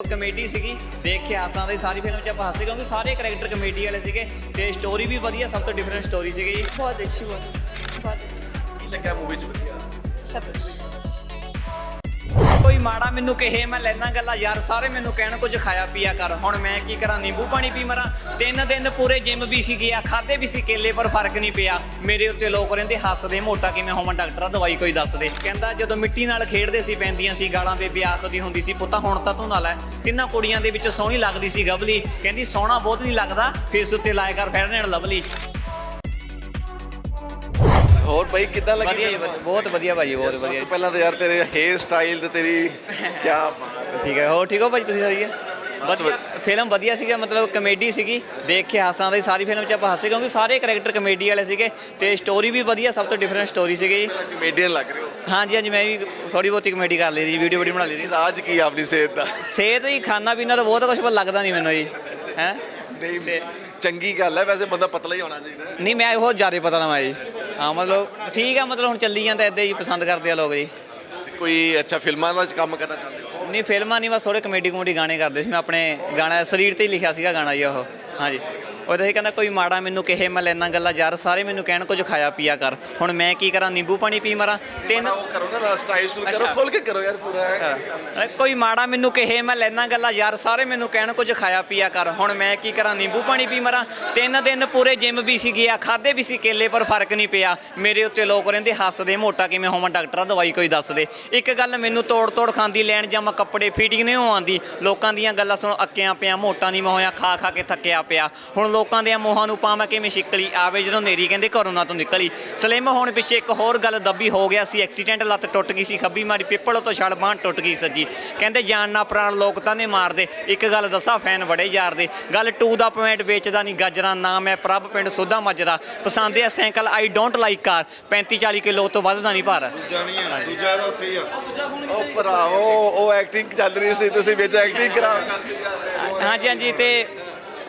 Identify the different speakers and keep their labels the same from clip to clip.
Speaker 1: Comedy ਸੀਗੀ ਦੇਖ ਕੇ ਹਾਸਾਂ ਦੇ ਸਾਰੀ ਫਿਲਮ 'ਚ ਆਪਾਂ ਹੱਸੇ ਕਿਉਂਕਿ ਸਾਰੇ ਕੈਰੈਕਟਰ ਕਮੇਡੀ ਵਾਲੇ ਸੀਗੇ ਤੇ ਸਟੋਰੀ ਵੀ ਵਧੀਆ ਸਭ ਤੋਂ ਡਿਫਰੈਂਟ ਸਟੋਰੀ ਸੀਗੀ
Speaker 2: ਬਹੁਤ ਅੱਛੀ ਬਹੁਤ ਬਹੁਤ ਅੱਛੀ।
Speaker 3: ਕੀ ਲੱਗਾ ਮੂਵੀ 'ਚ ਵਧੀਆ?
Speaker 2: ਸਭ ਕੁਝ
Speaker 1: ਕੋਈ ਮਾੜਾ ਮੈਨੂੰ ਕਹੇ, ਮੈਂ ਲੈਣਾ ਗੱਲਾਂ। ਯਾਰ, ਸਾਰੇ ਮੈਨੂੰ ਕਹਿਣ, ਕੁਝ ਖਾਇਆ ਪੀਆ ਕਰ। ਹੁਣ ਮੈਂ ਕੀ ਕਰਾਂ, ਨਿੰਬੂ ਪਾਣੀ ਪੀ ਮਰਾਂ। ਤਿੰਨ ਦਿਨ ਪੂਰੇ ਜਿਮ ਵੀ ਸੀ ਗਿਆ ਖਾਦੇ ਵੀ ਸੀ ਕੇਲੇ, ਪਰ ਫ਼ਰਕ ਨਹੀਂ ਪਿਆ। ਮੇਰੇ ਉੱਤੇ ਲੋਕ ਰਹਿੰਦੇ, ਹੱਸਦੇ, ਮੋਟਾ ਕਿਵੇਂ ਹੋਵਾਂ, ਡਾਕਟਰਾਂ ਦਵਾਈ ਕੋਈ ਦੱਸ ਦੇ ਕਹਿੰਦਾ, ਜਦੋਂ ਮਿੱਟੀ ਨਾਲ ਖੇਡਦੇ ਸੀ, ਪੈਂਦੀਆਂ ਸੀ, ਗਾਲਾਂ ਬੇਬੇ ਆਖਦੀ ਹੁੰਦੀ ਸੀ, ਪੁੱਤਾ, ਹੁਣ ਤਾਂ ਤੂੰ ਨਾਲ ਹੈ ਤਿੰਨਾਂ ਕੁੜੀਆਂ ਦੇ ਵਿੱਚ ਸੋਹਣੀ ਲੱਗਦੀ ਸੀ ਗਬਲੀ ਕਹਿੰਦੀ, ਸੋਹਣਾ ਬਹੁਤ ਨਹੀਂ ਲੱਗਦਾ ਫੇਸ ਉੱਤੇ ਲਾਇਆ ਕਰ ਫੈਰਨ ਲਵਲੀ।
Speaker 3: ਹੋਰ ਬਾਈ ਕਿੱਦਾਂ ਲੱਗੀ
Speaker 1: ਵਧੀਆ ਜੀ? ਵਧੀਆ, ਬਹੁਤ ਵਧੀਆ ਭਾਜੀ ਬਹੁਤ
Speaker 3: ਸਭ
Speaker 1: ਵਧੀਆ।
Speaker 3: ਤੋਂ ਪਹਿਲਾਂ ਤਾਂ ਯਾਰ ਤੇਰੇ ਹੇਅਰ ਸਟਾਈਲ ਤੇ ਤੇਰੀ ਕੀ ਬਾਤ
Speaker 1: ਠੀਕ ਹੈ ਹੋਰ ਠੀਕ ਹੋ ਭਾਜੀ ਤੁਸੀਂ ਵਧੀਆ?
Speaker 3: ਬਸ
Speaker 1: ਵਧੀਆ ਫਿਲਮ ਵਧੀਆ ਸੀਗਾ ਮਤਲਬ ਕਮੇਡੀ ਸੀਗੀ। ਦੇਖ ਕੇ ਹਾਸਾਂ ਦੀ ਸਾਰੀ ਫਿਲਮ ਚ ਆਪਾਂ ਹਾਸੇ ਕਿਉਂਕਿ ਸਾਰੇ ਕੈਰੈਕਟਰ ਕਮੇਡੀ ਵਾਲੇ ਸੀਗੇ ਤੇ ਸਟੋਰੀ ਵੀ ਵਧੀਆ ਸਭ ਤੋਂ ਡਿਫਰੈਂਟ ਸਟੋਰੀ ਸੀਗੀ ਜੀ।
Speaker 3: ਕਮੇਡੀਅਨ ਲੱਗ ਰਹੇ ਹੋ?
Speaker 1: ਹਾਂਜੀ ਹਾਂਜੀ ਮੈਂ ਵੀ ਥੋੜੀ ਬਹੁਤੀ ਕਮੇਡੀ ਕਰ ਲਈ ਜੀ ਵੀਡੀਓ ਵੀਡੀਓ ਬਣਾ ਲਈ ਜੀ
Speaker 3: ਰਾਜ ਕੀ ਆ ਆਪਣੀ ਸਿਹਤ ਦਾ?
Speaker 1: ਸਿਹਤ ਹੀ ਖਾਣਾ ਪੀਣਾ ਤਾਂ ਬਹੁਤ ਕੁਝ ਪਰ ਲੱਗਦਾ ਨਹੀਂ ਮੈਨੂੰ ਜੀ ਹੈ?
Speaker 3: ਨਹੀਂ ਚੰਗੀ ਗੱਲ ਹੈ ਵੈਸੇ ਬੰਦਾ ਪਤਲਾ ਹੀ ਹੋਣਾ ਚਾਹੀਦਾ।
Speaker 1: ਨਹੀਂ ਮੈਂ ਬਹੁਤ ਜ਼ਿਆਦਾ ਪਤਾ ਨਾ ਜੀ। ਹਾਂ ਮਤਲਬ ਠੀਕ ਆ ਮਤਲਬ ਹੁਣ ਚੱਲੀ ਜਾਂਦਾ ਇਦਾਂ ਹੀ ਪਸੰਦ ਕਰਦੇ ਆ ਲੋਕ ਜੀ।
Speaker 3: ਕੋਈ ਅੱਛਾ ਫਿਲਮਾਂ ਦਾ ਕੰਮ ਕਰਨਾ ਚਾਹੁੰਦੇ ਹੋ?
Speaker 1: ਨਹੀਂ ਫਿਲਮਾਂ ਨਹੀਂ ਬਸ ਥੋੜੇ ਕਮੇਡੀ ਕਮੇਡੀ ਗਾਣੇ ਕਰਦੇ ਸੀ। ਮੈਂ ਆਪਣੇ ਗਾਣਾ ਸਰੀਰ ਤੇ ਹੀ ਲਿਖਿਆ ਸੀਗਾ ਗਾਣਾ ਜੀ ਉਹ। ਹਾਂਜੀ। ਉਹਦੇ ਹੀ ਕਹਿੰਦਾ ਕੋਈ ਮਾੜਾ ਮੈਨੂੰ ਕਹੇ ਮੈਂ ਲੈਣਾ ਗੱਲਾਂ ਯਾਰ ਸਾਰੇ ਮੈਨੂੰ ਕਹਿਣ ਕੁਝ ਖਾਇਆ ਪੀਆ ਕਰ। ਹੁਣ ਮੈਂ ਕੀ ਕਰਾਂ ਨਿੰਬੂ ਪਾਣੀ ਪੀ ਮਰਾਂ? ਤਿੰਨ
Speaker 3: ਉਹ ਕਰੋ ਨਾ ਸਟਾਈਲ ਸ਼ੁਰੂ ਕਰੋ। ਖੋਲ ਕੇ ਕਰੋ ਯਾਰ ਪੂਰਾ
Speaker 1: ਅ, ਕੋਈ ਮਾੜਾ ਮੈਨੂੰ ਕਹੇ ਮੈਂ ਲੈਣਾ ਗੱਲਾਂ ਯਾਰ ਸਾਰੇ ਮੈਨੂੰ ਕਹਿਣ ਕੁਝ ਖਾਇਆ ਪੀਆ ਕਰ। ਹੁਣ ਮੈਂ ਕੀ ਕਰਾਂ ਨਿੰਬੂ ਪਾਣੀ ਪੀ ਮਰਾਂ? ਤਿੰਨ ਦਿਨ ਪੂਰੇ ਜਿਮ ਵੀ ਸੀ ਗਿਆ ਖਾਦੇ ਵੀ ਸੀ ਕੇਲੇ ਪਰ ਫ਼ਰਕ ਨਹੀਂ ਪਿਆ। ਮੇਰੇ ਉੱਤੇ ਲੋਕ ਰਹਿੰਦੇ ਹੱਸਦੇ ਮੋਟਾ ਕਿਵੇਂ ਹੋਵਾਂ ਡਾਕਟਰ ਦਵਾਈ ਕੋਈ ਦੱਸ ਦੇ ਇੱਕ ਗੱਲ ਮੈਨੂੰ ਤੋੜ ਤੋੜ ਖਾਂਦੀ ਲੈਣ ਜਾਵਾਂ ਕੱਪੜੇ ਫਿਟਿੰਗ ਨਹੀਂ ਆਉਂਦੀ ਲੋਕਾਂ ਦੀਆਂ ਗੱਲਾਂ ਸੁਣ ਅੱਕਿਆਂ ਪਿਆ ਮੋਟਾ ਨਹੀਂ ਮੈਂ ਹੋਇਆ ਖਾ ਖਾ ਕੇ ਥੱਕਿਆ ਪਿਆ। ਹੁਣ ਲੋਕਾਂ ਦੇ ਮੋਹਾਂ ਨੂੰ ਪਾਵਾਂ ਕਿਵੇਂ ਸ਼ਿਕਲੀ ਆਵੇ ਜਦੋਂ ਨੇਰੀ ਕਹਿੰਦੇ ਕਰੋਨਾ ਤੋਂ ਨਿਕਲੀ। ਸਲਿਮ ਹੋਣ ਪਿੱਛੇ ਇੱਕ ਹੋਰ ਗੱਲ ਦੱਬੀ ਹੋ ਗਿਆ ਸੀ ਐਕਸੀਡੈਂਟ ਲੱਤ ਟੁੱਟ ਗਈ ਸੀ ਖੱਬੀ ਮਾਰੀ ਪਿੱਪਲ ਤੋਂ ਛੜ ਬਾਂਹ ਟੁੱਟ ਗਈ ਸੱਜੀ। ਕਹਿੰਦੇ ਜਾਨ ਨਾ ਪ੍ਰਾਣ ਲੋਕ ਤਾਂ ਨੇ ਮਾਰਦੇ। ਇੱਕ ਗੱਲ ਦੱਸਾਂ ਫੈਨ ਬੜੇ ਯਾਰਦੇ ਗੱਲ 2 ਦਾ ਪੁਆਇੰਟ ਵੇਚਦਾ ਨਹੀਂ ਗਾਜਰਾਂ ਨਾ ਮੈਂ ਪ੍ਰਭ ਪਿੰਡ ਸੋਧਾ ਮਜਰਾ। ਪਸੰਦ ਹੈ cycle I don't like car 35 40 kilo ਤੋਂ ਵੱਧ ਦਾ ਨਹੀਂ ਭਾਰ।
Speaker 3: ਜਾਣੀ ਹੈ ਦੂਜਾ ਤਾਂ ਉੱਥੇ ਹੀ ਆ। ਉਹ ਭਰਾਵੋ ਉਹ ਐਕਟਿੰਗ ਚੱਲ ਰਹੀ ਸੀ ਤੁਸੀਂ ਵਿੱਚ ਐਕਟਿੰਗ ਕਰਾ ਕਰਦੇ ਯਾਰ
Speaker 1: ਹਾਂਜੀ ਹਾਂਜੀ ਤੇ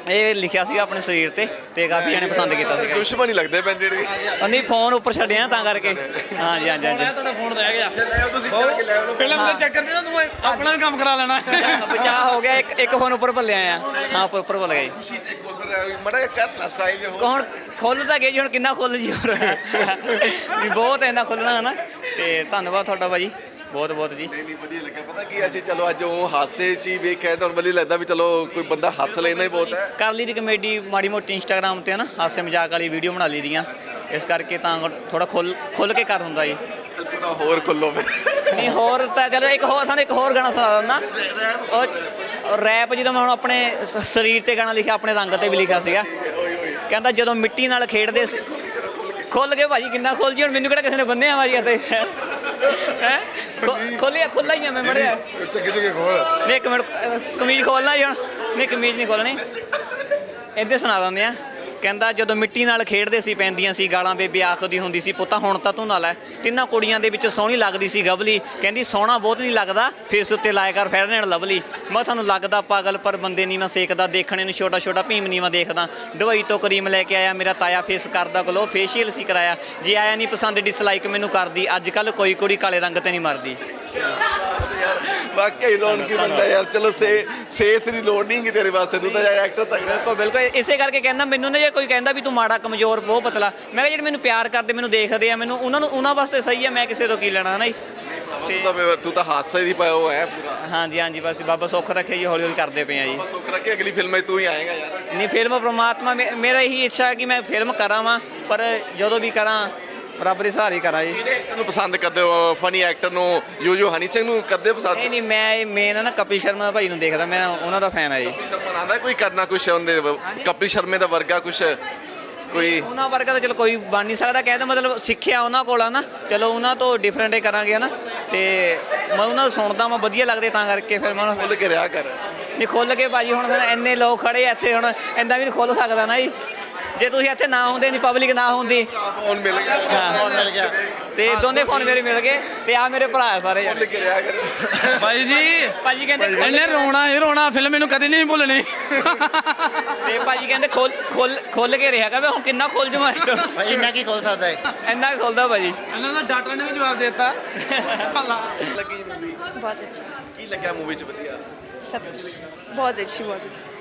Speaker 1: ਇਹ ਲਿਖਿਆ ਸੀਗਾ ਆਪਣੇ ਸਰੀਰ ਤੇ ਤੇ ਕਾਫੀ ਜਣੇ ਪਸੰਦ ਕੀਤਾ ਸੀਗਾ।
Speaker 3: ਦੁਸ਼ਮਣ ਹੀ ਲੱਗਦੇ ਪੈਣ ਜਿਹੜੀ।
Speaker 1: ਨਹੀਂ ਫੋਨ ਉੱਪਰ ਛੱਡਿਆ ਤਾਂ ਕਰਕੇ। ਹਾਂਜੀ ਹਾਂਜੀ ਹਾਂਜੀ।
Speaker 4: ਤੁਹਾਡਾ ਫੋਨ ਰਹਿ ਗਿਆ।
Speaker 3: ਜੇ ਲੈ ਆਓ ਤੁਸੀਂ ਚੱਲ ਕੇ ਲੈ ਆਓ।
Speaker 4: ਫਿਲਮ ਦੇ ਚੱਕਰ 'ਚ ਨਾ ਤੂੰ ਆਪਣਾ ਵੀ ਕੰਮ ਕਰਾ ਲੈਣਾ।
Speaker 1: ਬਚਾਅ ਹੋ ਗਿਆ ਇੱਕ ਇੱਕ ਫੋਨ ਉੱਪਰ ਭੱਲਿਆ ਆ। ਹਾਂ ਉੱਪਰ ਉੱਪਰ ਭੱਲ ਜੀ
Speaker 3: ਖੁਸ਼ੀ ਚ ਖੋਲ ਮੜਾ ਕਰ ਸਟਾਈਲ ਜੋ
Speaker 1: ਹੁਣ ਖੁੱਲ ਤਾਂ ਗਏ ਜੀ ਹੁਣ ਕਿੰਨਾ ਖੁੱਲ ਜੀ ਹੋਰ। ਵੀ ਬਹੁਤ ਇੰਨਾ ਖੁੱਲਣਾ ਹੈ ਨਾ ਤੇ ਧੰਨਵਾਦ ਤੁਹਾਡਾ ਭਾਜੀ। ਬਹੁਤ ਬਹੁਤ ਜੀ।
Speaker 3: ਨਹੀਂ ਨਹੀਂ ਵਧੀਆ ਲੱਗਾ। ਪਤਾ ਕੀ ਅਸੀਂ ਚਲੋ ਅੱਜ ਉਹ ਹਾਸੇ ਚ ਹੀ ਵੇਖਿਆ ਤਾਂ ਵਧੀਆ ਲੱਗਦਾ ਵੀ ਚਲੋ ਕੋਈ ਬੰਦਾ ਹੱਸ ਲੈਣਾ ਹੀ ਬਹੁਤ ਹੈ।
Speaker 1: ਕਰ ਲਈ ਦੀ ਕਮੇਡੀ ਮਾੜੀ ਮੋਟੀ ਇੰਸਟਾਗ੍ਰam ਤੇ ਨਾ ਹਾਸੇ ਮਜ਼ਾਕ ਵਾਲੀ ਵੀਡੀਓ ਬਣਾ ਲਈ ਦੀਆਂ। ਇਸ ਕਰਕੇ ਤਾਂ ਥੋੜਾ ਖੁੱਲ ਖੁੱਲ ਕੇ ਕਰ ਹੁੰਦਾ ਜੀ।
Speaker 3: ਥੋੜਾ ਹੋਰ ਖੁੱਲੋ
Speaker 1: ਨਹੀਂ ਹੋਰ ਤਾਂ ਚਲੋ ਇੱਕ ਹੋਰ ਸਾਨੂੰ ਇੱਕ ਹੋਰ ਗਾਣਾ ਸੁਣਾ ਦਿੰਦਾ। ਉਹ ਰੈਪ ਜਦੋਂ ਮੈਂ ਹੁਣ ਆਪਣੇ ਸ- ਸਰੀਰ ਤੇ ਗਾਣਾ ਲਿਖਿਆ ਆਪਣੇ ਰੰਗ ਤੇ ਵੀ ਲਿਖਿਆ ਸੀਗਾ। ਕਹਿੰਦਾ ਜਦੋਂ ਮਿੱਟੀ ਨਾਲ ਖੇਡਦੇ ਸੀ ਖੁੱਲ ਕੇ ਭਾਜੀ ਕਿੰਨਾ ਖੁੱਲ ਜੀ ਹੁਣ ਮੈਨੂੰ ਕਿਹੜਾ ਕਿਸੇ ਨੇ ਬੰਨਿਆ ਭਾਜੀ ਇੱਥੇ? ਹੈ? ਖੋਲਿਆ ਖੁੱਲਾ ਹੀ ਆ ਮੈਂ ਮੜਿਆ।
Speaker 3: ਚੱਗੇ ਚੱਗੇ ਖੋਲ
Speaker 1: ਨਹੀਂ ਇੱਕ ਮਿੰਟ ਅਹ ਕਮੀਜ਼ ਖੋਲਣਾ ਜੀ ਹੁਣ। ਨਹੀਂ ਕਮੀਜ਼ ਨਹੀਂ ਖੋਲਣੀ ਇੱਥੇ ਸੁਣਾ ਦਿੰਦੇ ਆ। ਕਹਿੰਦਾ ਜਦੋਂ ਮਿੱਟੀ ਨਾਲ ਖੇਡਦੇ ਸੀ ਪੈਂਦੀਆਂ ਸੀ ਗਾਲਾਂ ਬੇਬੇ ਆਖਦੀ ਹੁੰਦੀ ਸੀ ਪੁੱਤਾ ਹੁਣ ਤਾਂ ਤੂੰ ਨਾਲ ਹੈ ਤਿੰਨਾਂ ਕੁੜੀਆਂ ਦੇ ਵਿੱਚ ਸੋਹਣੀ ਲੱਗਦੀ ਸੀ ਗਬਲੀ ਕਹਿੰਦੀ ਸੋਹਣਾ ਬਹੁਤ ਨਹੀਂ ਲੱਗਦਾ ਫੇਸ ਉੱਤੇ ਲਾਇਆ ਕਰ ਫੈਰਨ ਲਵਲੀ। ਮੈਂ ਤੁਹਾਨੂੰ ਲੱਗਦਾ ਪਾਗਲ ਪਰ ਬੰਦੇ ਨਹੀਂ ਮੈਂ ਸੇਕਦਾ ਦੇਖਣੇ ਨੂੰ ਛੋਟਾ ਛੋਟਾ ਭੀਮ ਨਹੀਂ ਮੈਂ ਦੇਖਦਾ। ਦਵਾਈ ਤੋਂ ਕਰੀਮ ਲੈ ਕੇ ਆਇਆ ਮੇਰਾ ਤਾਇਆ ਫੇਸ ਕਰਦਾ ਗਲੋ ਫੇਸ਼ੀਅਲ ਸੀ ਕਰਾਇਆ। ਜੇ ਆਇਆ ਨਹੀਂ ਪਸੰਦ ਡਿਸਲਾਈਕ ਮੈਨੂੰ ਕਰਦੀ। ਅੱਜ ਕੱਲ ਕੋਈ ਕੁੜੀ ਕਾਲੇ ਰੰਗ ਤੇ ਨਹੀਂ ਮਰਦੀ।
Speaker 3: ਵਾਕਈ ਰੌਣਕੀ ਬੰਦਾ ਯਾਰ। ਚਲੋ ਸੇ ਸੇਤ ਦੀ ਲੋੜ ਨਹੀਂ ਕਿ ਤੇਰੇ ਵਾਸਤੇ ਤੂੰ ਤਾਂ ਯਾਰ ਐਕਟਰ ਤੱਕ
Speaker 1: ਬਿਲਕੁਲ ਬਿਲਕੁਲ। ਇਸੇ ਕਰਕੇ ਕਹਿੰਦਾ ਮੈਨੂੰ ਨਾ ਜੇ ਕੋਈ ਕਹਿੰਦਾ ਵੀ ਤੂੰ ਮਾੜਾ ਕਮਜ਼ੋਰ ਬਹੁਤ ਪਤਲਾ ਮੈਂ ਕਿਹਾ ਜਿਹੜੇ ਮੈਨੂੰ ਪਿਆਰ ਕਰਦੇ ਮੈਨੂੰ ਦੇਖਦੇ ਆ ਮੈਨੂੰ ਉਹਨਾਂ ਨੂੰ ਉਹਨਾਂ ਵਾਸਤੇ ਸਹੀ ਹੈ ਮੈਂ ਕਿਸੇ ਤੋਂ ਕੀ ਲੈਣਾ ਹੈ ਨਾ ਜੀ
Speaker 3: ਤੂੰ ਤਾਂ ਤੂੰ ਤਾਂ ਹਾਸੇ ਦੀ ਪਾਇਆ ਹੈ ਪੂਰਾ।
Speaker 1: ਹਾਂਜੀ ਹਾਂਜੀ ਬਸ ਬਾਬਾ ਸੁੱਖ ਰੱਖੇ ਜੀ ਹੌਲੀ ਹੌਲੀ ਕਰਦੇ ਪਏ ਆ ਜੀ।
Speaker 3: ਬਸ ਸੁੱਖ ਰੱਖੇ ਅਗਲੀ ਫਿਲਮ 'ਚ ਤੂੰ ਹੀ ਆਏਗਾ ਯਾਰ।
Speaker 1: ਨਹੀਂ ਫਿਲਮ ਪ੍ਰਮਾਤਮਾ ਮੇ- ਮੇਰਾ ਇਹੀ ਇੱਛਾ ਹੈ ਕਿ ਮੈਂ ਫਿਲਮ ਕਰਾਂ ਵਾਂ ਪਰ ਜਦੋਂ ਵੀ ਕਰਾਂ ਰੱਬ ਦੀ ਸਹਾਰੀ ਕਰਾਂ ਜੀ।
Speaker 3: ਤੈਨੂੰ ਪਸੰਦ ਕਰਦੇ ਹੋ? ਫਨੀ ਐਕਟਰ ਨੂੰ ਯੂ ਯੂ ਹਨੀ ਸਿੰਘ ਨੂੰ ਕਰਦੇ ਪਸੰਦ?
Speaker 1: ਨਹੀਂ ਨਹੀਂ ਮੈਂ ਮੇਨ ਨਾ ਕਪਿਲ ਸ਼ਰਮਾ ਭਾਈ ਨੂੰ ਦੇਖਦਾ ਮੈਂ ਉਹਨਾਂ ਦਾ ਫੈਨ ਆ ਜੀ।
Speaker 3: ਆਂਦਾ ਕੋਈ ਕਰਨਾ ਕੁਛ ਉਹਦੇ ਕਪਿਲ ਸ਼ਰਮੇ ਦਾ ਵਰਗਾ ਕੁਛ ਕੋਈ
Speaker 1: ਉਹਨਾਂ ਵਰਗਾ ਤਾਂ ਚਲੋ ਕੋਈ ਬਣ ਨਹੀਂ ਸਕਦਾ ਕਹਿੰਦਾ ਮਤਲਬ ਸਿੱਖਿਆ ਉਹਨਾਂ ਕੋਲ ਆ ਨਾ। ਚਲੋ ਉਹਨਾਂ ਤੋਂ ਡਿਫਰੈਂਟ ਹੀ ਕਰਾਂਗੇ ਹਨਾ। ਤੇ ਮੈਂ ਉਹਨਾਂ ਨੂੰ ਸੁਣਦਾ ਮੈਂ ਵਧੀਆ ਲੱਗਦੇ ਤਾਂ ਕਰਕੇ ਫਿਰ ਮੈਂ ਉਹਨਾਂ
Speaker 3: ਖੁੱਲ ਕੇ ਰਿਹਾ ਕਰ।
Speaker 1: ਨਹੀਂ ਖੁੱਲ ਕੇ ਭਾਜੀ ਹੁਣ ਫਿਰ ਇੰਨੇ ਲੋਕ ਖੜੇ ਆ ਇੱਥੇ ਹੁਣ ਇੰਦਾ ਵੀ ਨਹੀਂ ਖੁੱਲ ਸਕਦਾ ਨਾ ਜੀ। ਜੇ ਤੁਸੀਂ ਇੱਥੇ ਨਾ ਹੁੰਦੇ ਨਹੀਂ ਪਬਲਿਕ ਨਾ ਹੁੰਦੀ
Speaker 3: ਫੋਨ ਮਿਲ ਗਿਆ
Speaker 1: ਹਾਂ।
Speaker 3: ਫੋਨ ਮਿਲ ਗਿਆ
Speaker 1: ਤੇ ਦੋਨੇ ਫੋਨ ਮੇਰੇ ਮਿਲ ਗਏ ਤੇ ਆ ਮੇਰੇ ਭਰਾ ਆ ਸਾਰੇ
Speaker 3: ਖੁੱਲ ਕੇ ਰਿਹਾ ਕਰ
Speaker 4: ਬਾਈ ਜੀ
Speaker 1: ਭਾਜੀ ਕਹਿੰਦੇ ਖੁੱਲ੍ਹ
Speaker 4: ਇਹਨੇ ਰੋਣਾ ਹੀ ਰੋਣਾ ਫਿਲਮ ਇਹਨੂੰ ਕਦੇ ਨਹੀਂ ਭੁੱਲਣੀ
Speaker 1: ਤੇ ਭਾਜੀ ਕਹਿੰਦੇ ਖੁੱਲ ਖੁੱਲ ਖੁੱਲ ਕੇ ਰਿਹਾ ਕਰ ਹੁਣ ਕਿੰਨਾ ਖੁੱਲ ਜਮਾ
Speaker 5: ਭਾਈ ਇੰਨਾ ਕੀ ਖੋਲ ਸਕਦਾ ਹੈ
Speaker 1: ਇੰਨਾ ਕੁ ਖੁੱਲਦਾ ਭਾਜੀ
Speaker 4: ਇਹਨਾਂ ਦਾ ਡਾਕਟਰ ਨੇ ਵੀ ਜਵਾਬ ਦੇ ਦਿੱਤਾ ਚੱਲ ਆ।
Speaker 3: ਲੱਗੀ ਮੂਵੀ
Speaker 2: बहुत अच्छी
Speaker 3: ਕੀ ਲੱਗਿਆ ਮੂਵੀ 'ਚ ਵਧੀਆ
Speaker 2: सब कुछ बहुत अच्छी बहुत अच्छी